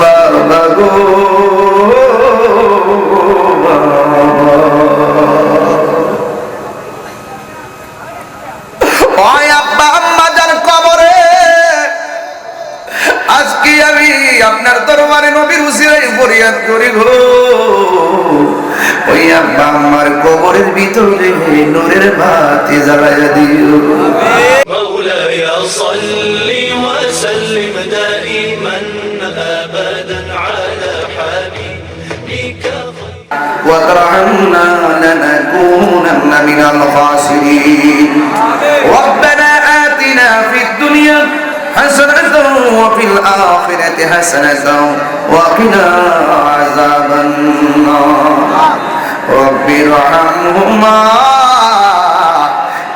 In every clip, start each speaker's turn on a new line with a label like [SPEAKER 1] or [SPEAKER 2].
[SPEAKER 1] বাবা গো আজকে আমি আপনার দরবারে নবীর উসিলাই ফরিয়াদ ওই আব্বা আম্মার কবরের ভিতরে নূরের বাতি জ্বালাইয়া দিও। وترحمنا لنكونن من الخاسرين ربنا آتنا في الدنيا حسنة وفي الآخرة حسنة وقنا عذاب النار رب ارحمهما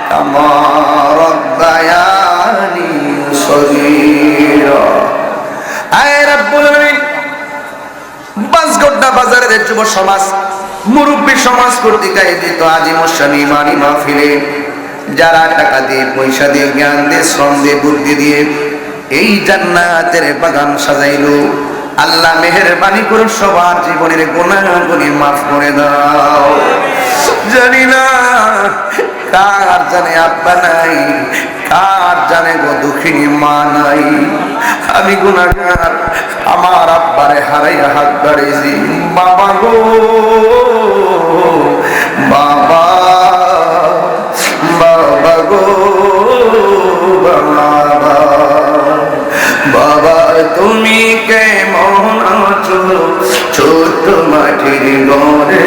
[SPEAKER 1] كما ربياني صغيرا أي رب العالمين বাসগড্ডা বাজারের যুব সমাজ মুরব্বী সমাজ কর্তৃক আয়োজিত আজি মোসানি মানি ফিরে যারা টাকা দিয়ে, পয়সা দিয়ে, জ্ঞান দিয়ে, শ্রম দিয়ে, বুদ্ধি দিয়ে এই জান্নাতের বাগান সাজাইল, আল্লাহ মেহরবানি করে সবার জীবনের গুণাগুলি মাফ করে দাও। জানি না কার জানে আব্বা নাই? কার জানে গো দুঃখিনী মা নাই? আমি গুণাগার আমার আব্বারে হারাইয়া হাত বাড়িয়েছি বাবা গো, বাবা বাবা গো, বাবা বাবা তুমি কেমন আছো? ছোট মাটির গড়ে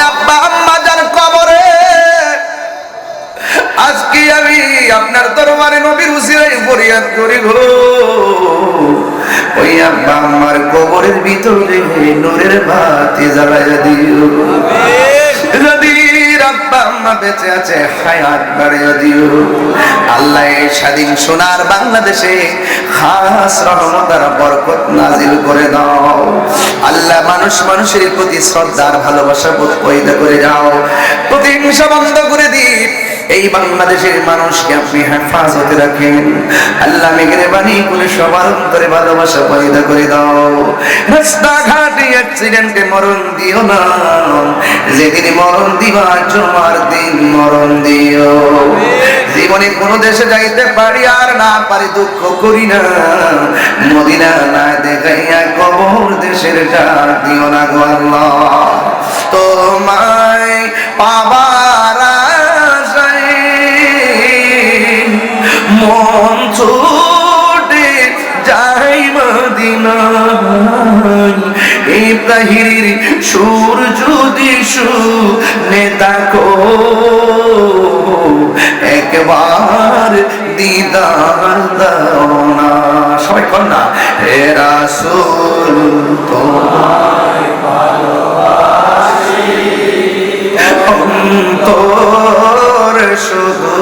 [SPEAKER 1] আমি, আপনার দরবারে নবীর উসিলাই ফরিয়াদ করি ওই আব্বা আম্মার কবরের ভিতরে নূরের বাতি জ্বালাইয়া দিও। যদি আব্বা আম্মা বেঁচে আছে, হায়াত দিও। আল্লাহ স্বাধীন সোনার বাংলাদেশে খাস রহমতার বরকত নাজিল করে দাও। আল্লাহ মানুষ মানুষের প্রতি শ্রদ্ধার ভালোবাসা বোধ করে যাও। প্রতিহিংসা বন্ধ এই বাংলাদেশের মানুষকে আপনি হেফাজতে রাখেন। আল্লাহ মেঘের বাণী করে সবার অন্তরে ভালোবাসা পয়দা করে দাও। রাস্তাঘাটে অ্যাক্সিডেন্টে মরণ দিও না। যেদিন মরণ দিবা, জমার দিন মরণ দিও। জীবনে কোনো দেশে যাইতে পারি আর না পারি দুঃখ করি না। মদিনা না দেখাইয়া কবর দেশের ডাক দিও না গো আল্লাহ। তোমায় পাবার এই তাহিরির সুর যদি শুনে তাকো একবার দিদার দাও না সবাই কর না, হে রাসূল, তোমায় অন্তর শুধু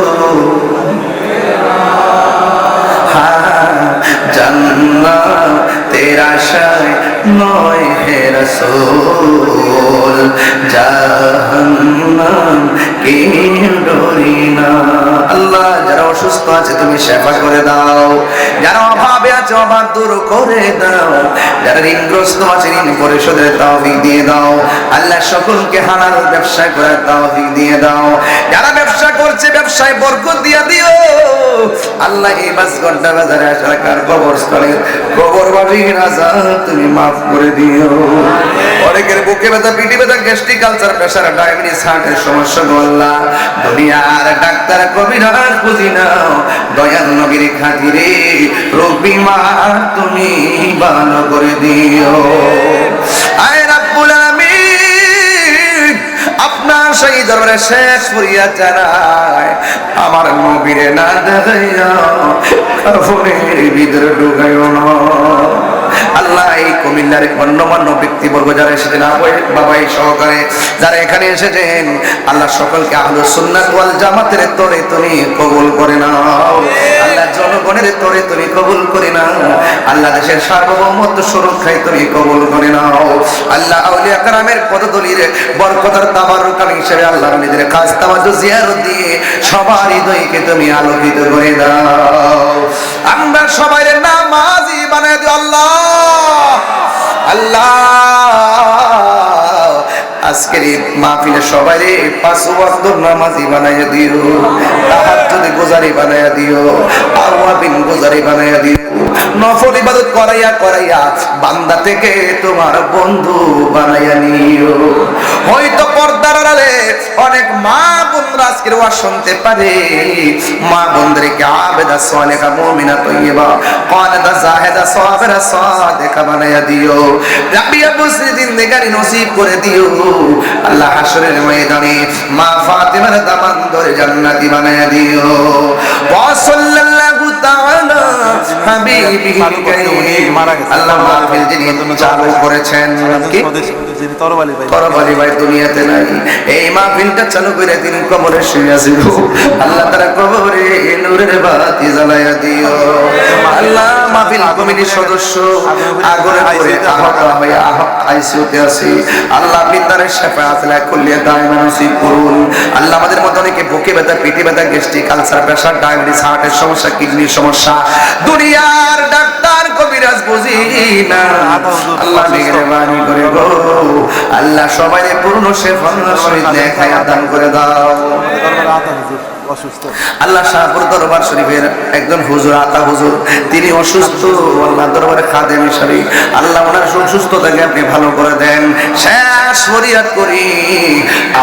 [SPEAKER 1] তুমি সেবা করে দাও। যারা অভাবে আছে, অভাব দূর করে দাও। যারা ঋণগ্রস্ত আছে, ঋণ পরিশোধের তৌফিক দিয়ে দাও। আল্লাহ সকলকে হালাল ব্যবসা করার তৌফিক দিয়ে দাও। যারা ব্যবসা করছে, ব্যবসায় বরকত দিয়া দিও। আল্লাহ এই মাস ঘণ্টা বাজারে আসার কার স্থলে কবর বাড়ি রাজা তুমি মাফ করে দিও। অনেকের বুকে ব্যথা, পিঠে ব্যথা গ্যাস্ট্রিক আলসার প্রেশার ডায়াবেটিস হার্টের সমস্যা গো আল্লাহ। দুনিয়ার ডাক্তার কবিরার খুঁজি নাও, দয়াল নবীর খাতিরে রোগ বিমার তুমি ভালো করে দিও। আয় রাব্বুল আলামিন, আপনার সেই দরবারে শেষ করিয়া জানায় আমার নবীরে না দেখাইয়া কাফনের ভিতরে ঢুকাইও না। আল্লাহ এই কুমিল্লার গণ্যমান্য ব্যক্তিবর্গ যারা এসেছেন আবয় বাবাই সহকারে যারা এখানে এসেছেন, আল্লাহ সকলকে আহলু সুন্নাত জামাতের তরে তুমি কবুল করে নাও। আল্লাহ জনগণের তরে তুমি কবুল করে নাও। আল্লাহ দেশের সার্বভৌমত্ব সুরক্ষায় তুমি কবুল করে নাও। আল্লাহ আউলিয়া কারামের পদতলির বরকতার তাবারুকান হিসেবে আল্লাহ নিজের খাস তাওয়াজু জিয়ারত দিয়ে সবার হৃদয়কে তুমি আলোকিত করে দাও। আমরা সবাই নামাজি বানায় দিও আল্লাহ। আল্লাহ। আজকের এই মাহফিলে সবাই পাঁচ ওয়াক্ত নামাজি বানাইয়া দিও, তাহাজ্জুদে গোজারি বানাইয়া দিও, আওয়াবিন গোজারি বানাইয়া দিও। নফল ইবাদত করাইয়া করাইয়া বান্দা থেকে তোমার বন্ধু বানাইয়া নিও। অনেক মা বোনরা আজকের ওয়াজ শুনতে পারে। মা বোনদেরকে আবেদা সালেহা মুমিনা, তৈয়বা কানাদা জাহেদা সাবেরা সাদিকা বানায়া দিও। রাবিয়া বুসরি জিন্দেগানি নসিব করে দিও। আল্লাহ হাসরের ময়দানে মা ফাতিমার দামান ধরে জান্নাতি বানায়া দিও। ওয়া সাল্লাল্লাহু আল্লাহ মাহফিল যিনি চালু করেছেন কি?
[SPEAKER 2] যিনি তরবালি ভাই।
[SPEAKER 1] পরবারি ভাই দুনিয়াতে নাই। এই মাহফিলটা চালু করে দিন কবরে শুয়ে আসিল আল্লাহ তারা কবরে নূরের বাতি জ্বালাইয়া দিও। আল্লাহ মাহফিল কমিটির সদস্য আগুনে পড়ে আহত হয়ে আইসিউতে আছি। আল্লাহ বিদ্যারের শেফা আসলে করলে দায়মা নসিব করুন। আল্লাহ আমাদের মতো অনেকে বুকে ব্যথা পিঠে ব্যথা গ্যাস্ট্রিক কালচার প্রেশার ডায়াবেটিস হার্টের সমস্যা কিডনির সমস্যা দুনিয়ার ডাক্তার কবিরাজ বুঝি না। আল্লাহ মেহরবানি করে গো। আল্লাহ সবাই পূর্ণ শেফা শহীদ দেখায় দান করে দাও।
[SPEAKER 2] অসুস্থ
[SPEAKER 1] আল্লাহ শাহপুর দরবার শরীফের একজন হুজুর, আতা হুজুর, তিনি অসুস্থ। আল্লাহ দরবারে খাদেম হিসাবে আল্লাহ ওনার সুস্থতাকে আপনি ভালো করে দেন। শেষ ফরিয়াদ করি।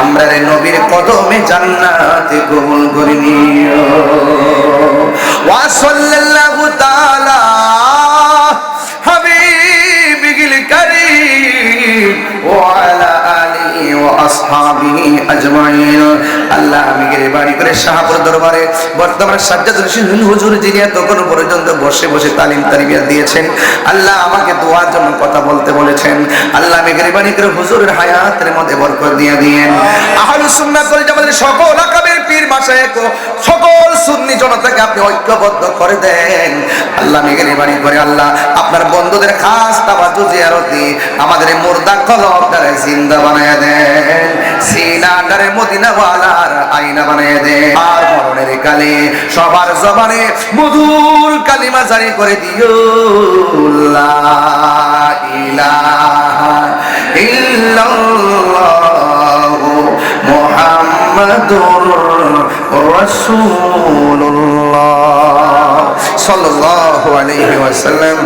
[SPEAKER 1] আমরা রে নবীর কদমে জান্নাতে কবুল করে বসে বসে তালিম দিয়েছেন, আল্লাহ আমাকে দোয়ার জন্য কথা বলতে বলেছেন। আল্লাহ আমি বাড়ি করে হুজুরের হায়াতের মধ্যে বরকত দিয়ে দিয়েন। আহলুস সুন্নাত ওয়াল পীর মাশায়েখ সকল সুন্নি জনতাকে আপনি ঐক্যবদ্ধ করে দেন। আল্লাহ মেঘের বাড়ি করে আল্লাহ আপনার বন্ধুদের খাস তাবাজু জিয়ারতি আমাদের মুর্দা কলব দ্বারা জিন্দা বানায় দেন। সিনা দ্বারে মদিনা ওয়ালার আইনা বানায় দেন। আর মরণের কালে সবার জবানে মধুর কালিমা জারি করে দিও। ইলাহা মুহাম্মাদুর صلى الله عليه وسلم.